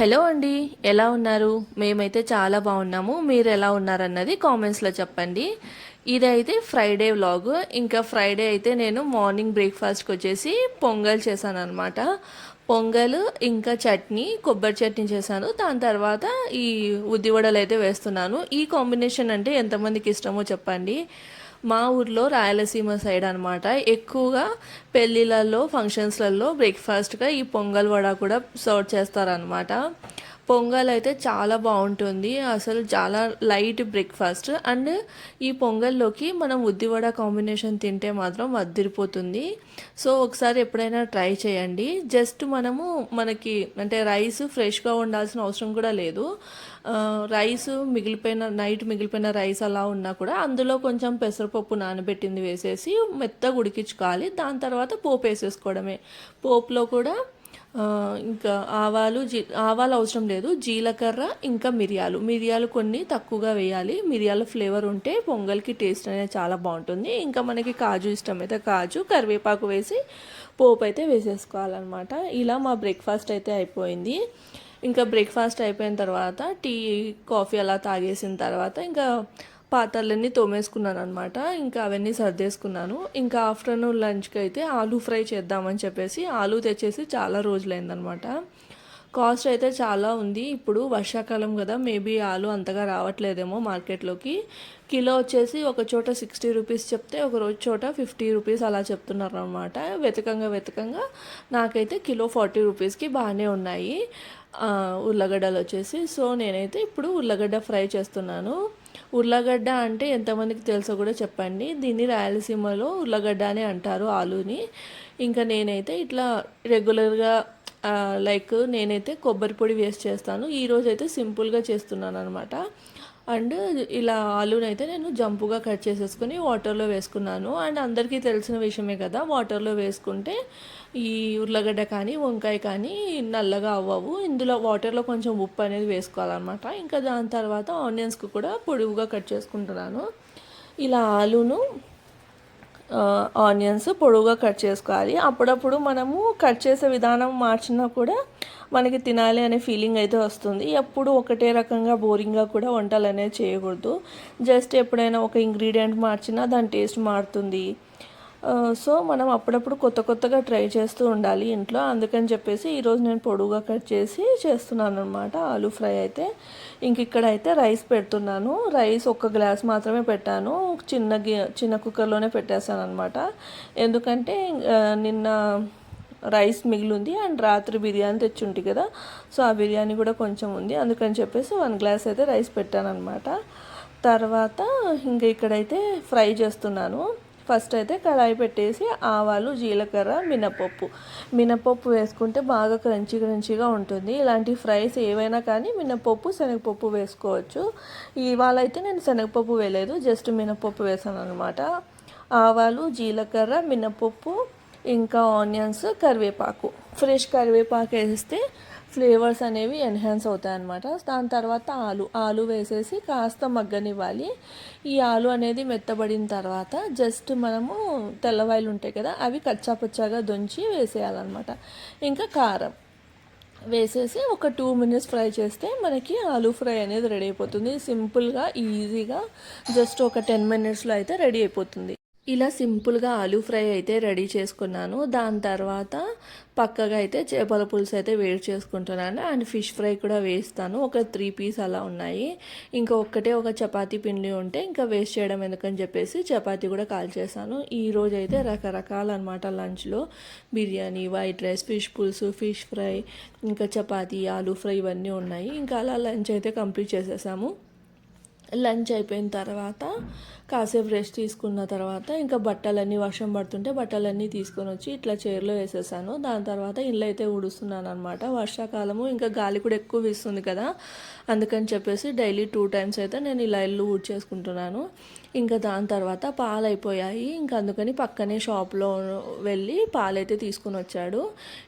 Hello అండి ఎలా ఉన్నారు? మేమైతే చాలా బాగున్నాము. మీరు ఎలా ఉన్నారన్నది కామెంట్స్లో చెప్పండి. ఇదైతే ఫ్రైడే వ్లాగ్ ఇంకా ఫ్రైడే అయితే నేను మార్నింగ్ బ్రేక్ఫాస్ట్కి వచ్చేసి పొంగల్ చేశాను అనమాట పొంగల్ ఇంకా చట్నీ కొబ్బరి చట్నీ చేశాను. దాని తర్వాత ఈ ఉద్దివడలు అయితే వేస్తున్నాను. ఈ కాంబినేషన్ అంటే ఎంతమందికి ఇష్టమో చెప్పండి. మా ఊర్లో రాయలసీమ సైడ్ అనమాట ఎక్కువగా పెళ్ళిళ్ళల్లో ఫంక్షన్స్లలో బ్రేక్ఫాస్ట్గా ఈ పొంగల్ వడ కూడా సర్వ్ చేస్తారనమాట పొంగల్ అయితే చాలా బాగుంటుంది. అసలు చాలా లైట్ బ్రేక్ఫాస్ట్. అండ్ ఈ పొంగల్లోకి మనం ఉద్దివడ కాంబినేషన్ తింటే మాత్రం అద్దిరిపోతుంది. సో ఒకసారి ఎప్పుడైనా ట్రై చేయండి. జస్ట్ మనము మనకి అంటే రైస్ ఫ్రెష్గా ఉండాల్సిన అవసరం కూడా లేదు. రైస్ మిగిలిపోయిన నైట్ మిగిలిపోయిన రైస్ అలా ఉన్నా కూడా అందులో కొంచెం పెసరపప్పు నానబెట్టింది వేసేసి మెత్తగా ఉడికించుకోవాలి. దాని తర్వాత పోపు వేసేసుకోవడమే. పోపులో కూడా ఇంకా ఆవాలు జీ ఆవాలు అవసరం లేదు జీలకర్ర ఇంకా మిరియాలు. మిరియాలు కొన్ని తక్కువగా వేయాలి. మిరియాల ఫ్లేవర్ ఉంటే పొంగల్కి టేస్ట్ అనేది చాలా బాగుంటుంది. ఇంకా మనకి కాజు ఇష్టమైతే కాజు కరివేపాకు వేసి పోపు అయితే వేసేసుకోవాలన్నమాట. ఇలా మా బ్రేక్ఫాస్ట్ అయితే అయిపోయింది. ఇంకా బ్రేక్ఫాస్ట్ అయిపోయిన తర్వాత టీ కాఫీ అలా తాగేసిన తర్వాత ఇంకా పాత్రలన్నీ తోమేసుకున్నాను అనమాట ఇంకా అవన్నీ సర్దేసుకున్నాను. ఇంకా ఆఫ్టర్నూన్ లంచ్కి అయితే ఆలూ ఫ్రై చేద్దామని చెప్పేసి ఆలూ తెచ్చేసి చాలా రోజులైందనమాట కాస్ట్ అయితే చాలా ఉంది. ఇప్పుడు వర్షాకాలం కదా మేబీ ఆలు అంతగా రావట్లేదేమో మార్కెట్లోకి. కిలో వచ్చేసి ఒక చోట సిక్స్టీ రూపీస్ చెప్తే ఒక రోజు చోట ఫిఫ్టీ రూపీస్ అలా చెప్తున్నారు అనమాట వెతకంగా వెతకంగా నాకైతే కిలో ఫార్టీ రూపీస్కి బాగానే ఉన్నాయి. ఉర్లగడ్డలు వచ్చేసి. సో నేనైతే ఇప్పుడు ఉర్లగడ్డ ఫ్రై చేస్తున్నాను. ఉర్లగడ్డ అంటే ఎంతమందికి తెలుసో కూడా చెప్పండి. దీన్ని రాయలసీమలో ఉర్లగడ్డ అని అంటారు ఆలుని. ఇంకా నేనైతే ఇట్లా రెగ్యులర్గా లైక్ నేనైతే కొబ్బరి పొడి వేస్ట్ చేస్తాను. ఈరోజు అయితే సింపుల్గా చేస్తున్నాను అనమాట అండ్ ఇలా ఆలూని అయితే నేను జంపుగా కట్ చేసేసుకుని వాటర్లో వేసుకున్నాను. అండ్ అందరికీ తెలిసిన విషయమే కదా వాటర్లో వేసుకుంటే ఈ ఉర్లగడ్డ కానీ వంకాయ కానీ నల్లగా అవ్వవు. ఇందులో వాటర్లో కొంచెం ఉప్పు అనేది వేసుకోవాలన్నమాట. ఇంకా దాని తర్వాత ఆనియన్స్కి కూడా పొడువుగా కట్ చేసుకుంటున్నాను. ఇలా ఆలూను ఆనియన్స్ పొడవుగా కట్ చేసుకోవాలి. అప్పుడప్పుడు మనము కట్ చేసే విధానం మార్చినా కూడా మనకి తినాలి అనే ఫీలింగ్ అయితే వస్తుంది. ఎప్పుడు ఒకటే రకంగా బోరింగ్గా కూడా వంటలు అనేది చేయకూడదు. జస్ట్ ఎప్పుడైనా ఒక ఇంగ్రీడియంట్ మార్చినా దాని టేస్ట్ మారుతుంది. సో మనం అప్పుడప్పుడు కొత్త కొత్తగా ట్రై చేస్తూ ఉండాలి ఇంట్లో. అందుకని చెప్పేసి ఈరోజు నేను పొడువుగా కట్ చేసి చేస్తున్నాను అనమాట ఆలూ ఫ్రై అయితే ఇంక ఇక్కడ అయితే రైస్ పెడుతున్నాను. రైస్ ఒక గ్లాస్ మాత్రమే పెట్టాను. చిన్న చిన్న కుక్కర్లోనే పెట్టేశాను అనమాట ఎందుకంటే నిన్న రైస్ మిగిలింది అండ్ రాత్రి బిర్యానీ తెచ్చుంటి కదా. సో ఆ బిర్యానీ కూడా కొంచెం ఉంది. అందుకని చెప్పేసి వన్ గ్లాస్ అయితే రైస్ పెట్టాను అనమాట తర్వాత ఇంకా ఇక్కడైతే ఫ్రై చేస్తున్నాను. ఫస్ట్ అయితే కడాయి పెట్టేసి ఆవాలు జీలకర్ర మినపప్పు. మినపప్పు వేసుకుంటే బాగా క్రంచీ క్రంచీగా ఉంటుంది. ఇలాంటి ఫ్రైస్ ఏవైనా కానీ మినపప్పు శనగపప్పు వేసుకోవచ్చు. ఇవాళ అయితే నేను శనగపప్పు వేయలేదు జస్ట్ మినపప్పు వేసాను అనమాట ఆవాలు జీలకర్ర మినపప్పు ఇంకా ఆనియన్స్ కరివేపాకు. ఫ్రెష్ కరివేపాకు వేస్తే ఫ్లేవర్స్ అనేవి ఎన్హాన్స్ అవుతాయి అన్నమాట దాని తర్వాత ఆలు ఆలు వేసేసి కాస్త మగ్గనివ్వాలి. ఈ ఆలు అనేది మెత్తబడిన తర్వాత జస్ట్ మనము తెల్లవాయిలు ఉంటాయి కదా అవి కచ్చాపచ్చాగా దొంచి వేసేయాలన్నమాట. ఇంకా కారం. వేసేసి ఒక టూ మినిట్స్ ఫ్రై చేస్తే మనకి ఆలూ ఫ్రై అనేది రెడీ అయిపోతుంది. సింపుల్గా ఈజీగా జస్ట్ ఒక టెన్ మినిట్స్లో అయితే రెడీ అయిపోతుంది. ఇలా సింపుల్గా ఆలూ ఫ్రై అయితే రెడీ చేసుకున్నాను. దాని తర్వాత పక్కగా అయితే చేపల పులుసు అయితే వేడి చేసుకుంటున్నాను. అండ్ ఫిష్ ఫ్రై కూడా వేస్తాను. ఒక త్రీ పీస్ అలా ఉన్నాయి. ఇంకా ఒక్కటే ఒక చపాతీ పిండి ఉంటే ఇంకా వేస్ట్ చేయడం ఎందుకని చెప్పేసి చపాతీ కూడా కాల్ చేశాను అయితే రకరకాల అనమాట లంచ్లో బిర్యానీ వైట్ రైస్ ఫిష్ పులుసు ఫిష్ ఫ్రై ఇంకా చపాతీ ఆలూ ఫ్రై ఇవన్నీ ఉన్నాయి. ఇంకా అలా లంచ్ అయితే కంప్లీట్ చేసేసాము. లంచ్ అయిపోయిన తర్వాత కాసేపు రెస్ట్ తీసుకున్న తర్వాత ఇంకా బట్టలన్నీ వర్షం పడుతుంటే బట్టలన్నీ తీసుకొని వచ్చి ఇట్లా చైర్లో వేసేసాను. దాని తర్వాత ఇల్లు అయితే ఉడుస్తున్నాను అనమాట వర్షాకాలము ఇంకా గాలి కూడా ఎక్కువ వీస్తుంది కదా అందుకని చెప్పేసి డైలీ టూ టైమ్స్ అయితే నేను ఇలా ఇల్లు ఊడ్చేసుకుంటున్నాను. ఇంకా దాని తర్వాత పాలు అయిపోయాయి ఇంకా అందుకని పక్కనే షాప్లో వెళ్ళి పాలైతే తీసుకుని వచ్చాడు.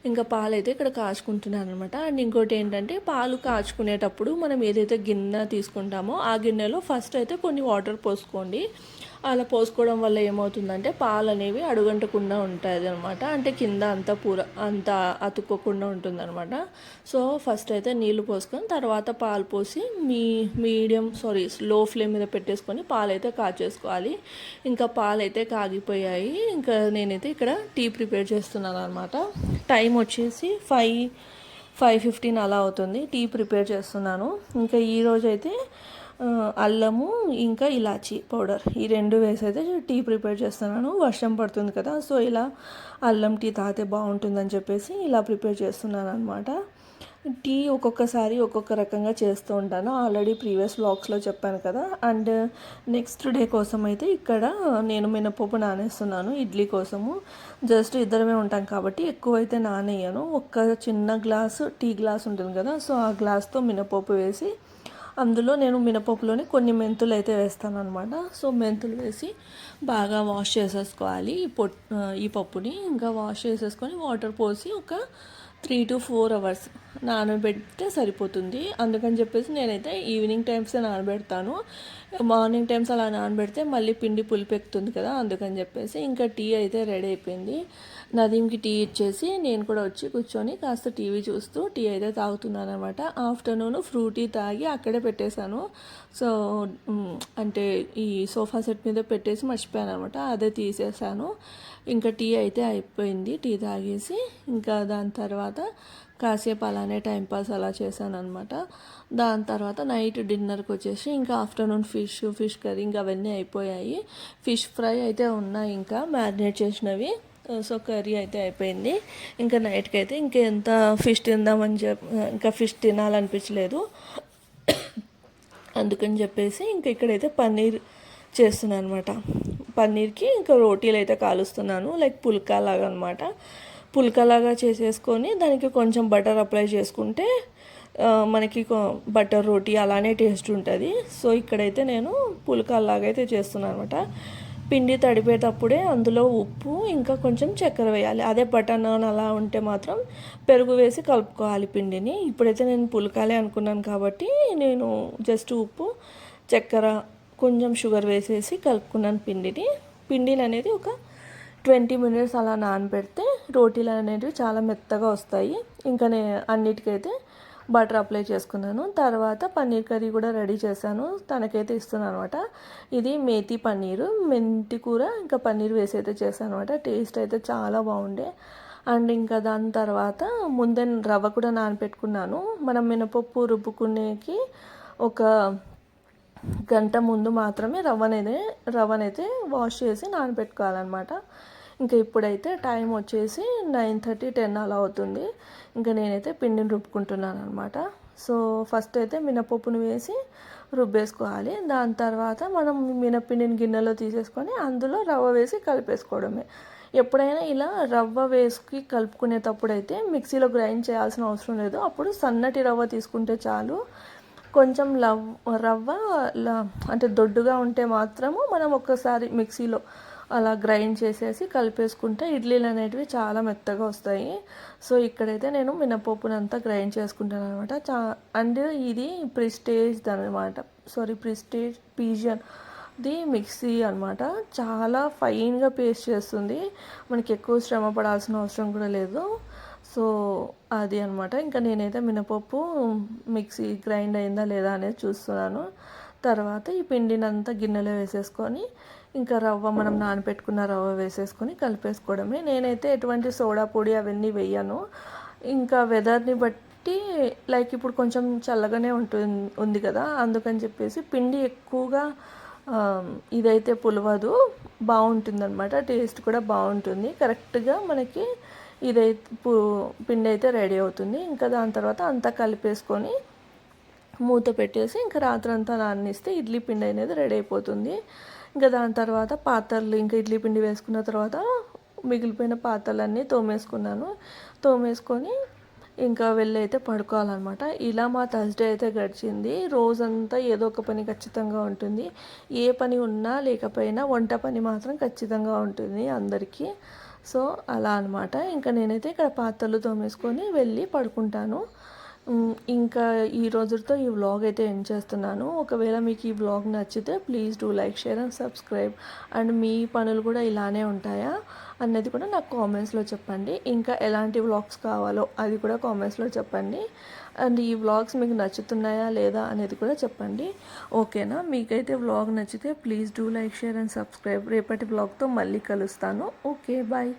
ఇంకా పాలైతే ఇక్కడ కాచుకుంటున్నాను అనమాట అండ్ ఇంకోటి ఏంటంటే పాలు కాచుకునేటప్పుడు మనం ఏదైతే గిన్నె తీసుకుంటామో ఆ గిన్నెలో ఫస్ట్ అయితే కొన్ని వాటర్ పోసుకోండి. అలా పోసుకోవడం వల్ల ఏమవుతుందంటే పాలు అనేవి అడుగంటకుండా ఉంటుంది అనమాట అంటే కింద అంతా పూర అంత అతుక్కోకుండా ఉంటుందన్నమాట. సో ఫస్ట్ అయితే నీళ్ళు పోసుకొని తర్వాత పాలు పోసి మీ మీడియం సారీ లో ఫ్లేమ్ మీద పెట్టేసుకొని పాలు అయితే కాచేసుకోవాలి. ఇంకా పాలు అయితే కాగిపోయాయి. ఇంకా నేనైతే ఇక్కడ టీ ప్రిపేర్ చేస్తున్నాను అనమాట టైం వచ్చేసి ఫైవ్ ఫైవ్ ఫిఫ్టీన్ అలా అవుతుంది. టీ ప్రిపేర్ చేస్తున్నాను. ఇంకా ఈరోజైతే అయితే అల్లము ఇంకా ఇలాచీ పౌడర్. ఈ రెండు వేసి అయితే టీ ప్రిపేర్ చేస్తున్నాను. వర్షం పడుతుంది కదా సో ఇలా అల్లం టీ తాగితే బాగుంటుందని చెప్పేసి ఇలా ప్రిపేర్ చేస్తున్నాను అనమాట టీ ఒక్కొక్కసారి ఒక్కొక్క రకంగా చేస్తూ ఉంటాను. ఆల్రెడీ ప్రీవియస్ బ్లాగ్స్లో చెప్పాను కదా. అండ్ నెక్స్ట్ డే కోసం అయితే ఇక్కడ నేను మినపప్పు నానేస్తున్నాను ఇడ్లీ కోసము. జస్ట్ ఇద్దరమే ఉంటాం కాబట్టి ఎక్కువ అయితే నానేయను. ఒక్క చిన్న గ్లాసు టీ గ్లాస్ ఉంటుంది కదా సో ఆ గ్లాస్తో మినపప్పు వేసి అందులో నేను మినపప్పులోని కొన్ని మెంతులు అయితే వేస్తాను అనమాట సో మెంతులు వేసి బాగా వాష్ చేసేసుకోవాలి ఈ పొట్ ఈ పప్పుని. ఇంకా వాష్ చేసేసుకొని వాటర్ పోసి ఒక త్రీ టు ఫోర్ అవర్స్ నానబెడితే సరిపోతుంది. అందుకని చెప్పేసి నేనైతే ఈవినింగ్ టైమ్స్ నానబెడతాను. మార్నింగ్ టైమ్స్ అలా నానబెడితే మళ్ళీ పిండి పులిపెక్కుతుంది కదా అందుకని చెప్పేసి ఇంకా టీ అయితే రెడీ అయిపోయింది. నదీంకి టీ ఇచ్చేసి నేను కూడా వచ్చి కూర్చొని కాస్త టీవీ చూస్తూ టీ అయితే తాగుతున్నాను అనమాట ఆఫ్టర్నూన్ ఫ్రూటీ తాగి అక్కడే పెట్టేశాను. సో అంటే ఈ సోఫా సెట్ మీద పెట్టేసి మర్చిపోయాను అనమాట అదే తీసేసాను ఇంకా టీ అయితే అయిపోయింది. టీ తాగేసి ఇంకా దాని తర్వాత కాసేపు అలానే టైంపాస్ అలా చేశాను అనమాట దాని తర్వాత నైట్ డిన్నర్కి వచ్చేసి ఇంకా ఆఫ్టర్నూన్ ఫిష్ ఫిష్ కర్రీ ఇంకా అవన్నీ అయిపోయాయి. ఫిష్ ఫ్రై అయితే ఉన్నాయి ఇంకా మ్యారినేట్ చేసినవి. సో కర్రీ అయితే అయిపోయింది. ఇంకా నైట్కి అయితే ఇంకా ఎంత ఫిష్ తిందామని చెప్పి ఇంకా ఫిష్ తినాలనిపించలేదు. అందుకని చెప్పేసి ఇంకా ఇక్కడైతే పన్నీర్ చేస్తున్నాను అనమాట పన్నీర్కి ఇంకా రోటీలు అయితే కాలుస్తున్నాను లైక్ పుల్కా లాగా అనమాట పుల్కా లాగా చేసేసుకొని దానికి కొంచెం బటర్ అప్లై చేసుకుంటే మనకి బటర్ రోటీ అలానే టేస్ట్ ఉంటుంది. సో ఇక్కడైతే నేను పుల్కా లాగా అయితే చేస్తున్నాను అనమాట పిండి తడిపేటప్పుడే అందులో ఉప్పు ఇంకా కొంచెం చక్కెర వేయాలి. అదే బటన్ అలా ఉంటే మాత్రం పెరుగు వేసి కలుపుకోవాలి పిండిని. ఇప్పుడైతే నేను పులకాలి అనుకున్నాను కాబట్టి నేను జస్ట్ ఉప్పు చక్కెర కొంచెం షుగర్ వేసేసి కలుపుకున్నాను పిండిని. పిండిని అనేది ఒక ట్వంటీ మినిట్స్ అలా నానబెడితే రోటీలు అనేటివి చాలా మెత్తగా వస్తాయి. ఇంకా నేను అన్నిటికైతే బటర్ అప్లై చేసుకున్నాను. తర్వాత పన్నీర్ కర్రీ కూడా రెడీ చేశాను. తనకైతే ఇస్తున్నాను అనమాట ఇది మేతి పన్నీరు. మెంతి కూర ఇంకా పన్నీర్ వేసి అయితే చేశాను అనమాట టేస్ట్ అయితే చాలా బాగుండే. అండ్ ఇంకా దాని తర్వాత ముందే రవ్వ కూడా నానబెట్టుకున్నాను మనం మినపప్పు రుబ్బుకునేకి ఒక గంట ముందు మాత్రమే రవ్వనైతే రవ్వనైతే వాష్ చేసి నానబెట్టుకోవాలన్నమాట ఇంకా ఇప్పుడైతే టైం వచ్చేసి నైన్ థర్టీ టెన్ అలా అవుతుంది. ఇంకా నేనైతే పిండిని రుబ్బుకుంటున్నాను అనమాట సో ఫస్ట్ అయితే మినపప్పును వేసి రుబ్బేసుకోవాలి. దాని తర్వాత మనం మినపిండిని గిన్నెలో తీసేసుకొని అందులో రవ్వ వేసి కలిపేసుకోవడమే. ఎప్పుడైనా ఇలా రవ్వ వేసుకి కలుపుకునేటప్పుడు అయితే మిక్సీలో గ్రైండ్ చేయాల్సిన అవసరం లేదు. అప్పుడు సన్నటి రవ్వ తీసుకుంటే చాలు. కొంచెం లవ్ రవ్వ అంటే దొడ్డుగా ఉంటే మాత్రము మనం ఒక్కసారి మిక్సీలో అలా గ్రైండ్ చేసేసి కలిపేసుకుంటే ఇడ్లీలు అనేటివి చాలా మెత్తగా వస్తాయి. సో ఇక్కడైతే నేను మినపప్పును అంతా గ్రైండ్ చేసుకుంటాను అనమాట చా అండ్ ఇది ప్రిస్టేజ్ అనమాట sorry Prestige Pigeon the mixie అనమాట చాలా ఫైన్గా పేస్ట్ చేస్తుంది. మనకి ఎక్కువ శ్రమ పడాల్సిన అవసరం కూడా లేదు. సో అది అనమాట ఇంకా నేనైతే మినపప్పు మిక్సీ గ్రైండ్ అయిందా లేదా అనేది చూస్తున్నాను. తర్వాత ఈ పిండిని అంతా గిన్నెలో వేసేసుకొని ఇంకా రవ్వ మనం నానబెట్టుకున్న రవ్వ వేసేసుకొని కలిపేసుకోవడమే. నేనైతే ఎటువంటి సోడా పొడి అవన్నీ వేయను. ఇంకా వెదర్ని బట్టి లైక్ ఇప్పుడు కొంచెం చల్లగానే ఉంటుంది ఉంది కదా అందుకని చెప్పేసి పిండి ఎక్కువగా ఇదైతే పులవదు బాగుంటుంది అనమాట టేస్ట్ కూడా బాగుంటుంది. కరెక్ట్గా మనకి ఇదైతే పు- పిండి అయితే రెడీ అవుతుంది. ఇంకా దాని తర్వాత అంతా కలిపేసుకొని మూత పెట్టేసి ఇంకా రాత్రంతా నాననిస్తే ఇడ్లీ పిండి అనేది రెడీ అయిపోతుంది. ఇంకా దాని తర్వాత పాత్రలు ఇంకా ఇడ్లీ పిండి వేసుకున్న తర్వాత మిగిలిపోయిన పాత్రలన్నీ తోమేసుకున్నాను. తోమేసుకొని ఇంకా వెళ్ళి అయితే పడుకోవాలన్నమాట. ఇలా మా థర్స్డే అయితే గడిచింది. రోజంతా ఏదో ఒక పని ఖచ్చితంగా ఉంటుంది. ఏ పని ఉన్నా లేకపోయినా వంట పని మాత్రం ఖచ్చితంగా ఉంటుంది అందరికీ. సో అలా అనమాట ఇంకా నేనైతే ఇక్కడ పాత్రలు తోమేసుకొని వెళ్ళి పడుకుంటాను. ఇంకా ఈ రోజుతో ఈ వ్లాగ్ అయితే ఎండ్ చేస్తున్నాను. ఒకవేళ మీకు ఈ వ్లాగ్ నచ్చితే please do like share and subscribe and మీ పనులు కూడా ఇలానే ఉంటాయా? అన్నది కూడా నాకు కామెంట్స్లో చెప్పండి. ఇంకా ఎలాంటి వ్లాగ్స్ కావాలో అది కూడా కామెంట్స్లో చెప్పండి. అండ్ ఈ వ్లాగ్స్ మీకు నచ్చుతున్నాయా లేదా అనేది కూడా చెప్పండి. ఓకేనా మీకైతే వ్లాగ్ నచ్చితే please do like share and subscribe రేపటి వ్లాగ్తో మళ్ళీ కలుస్తాను. Okay bye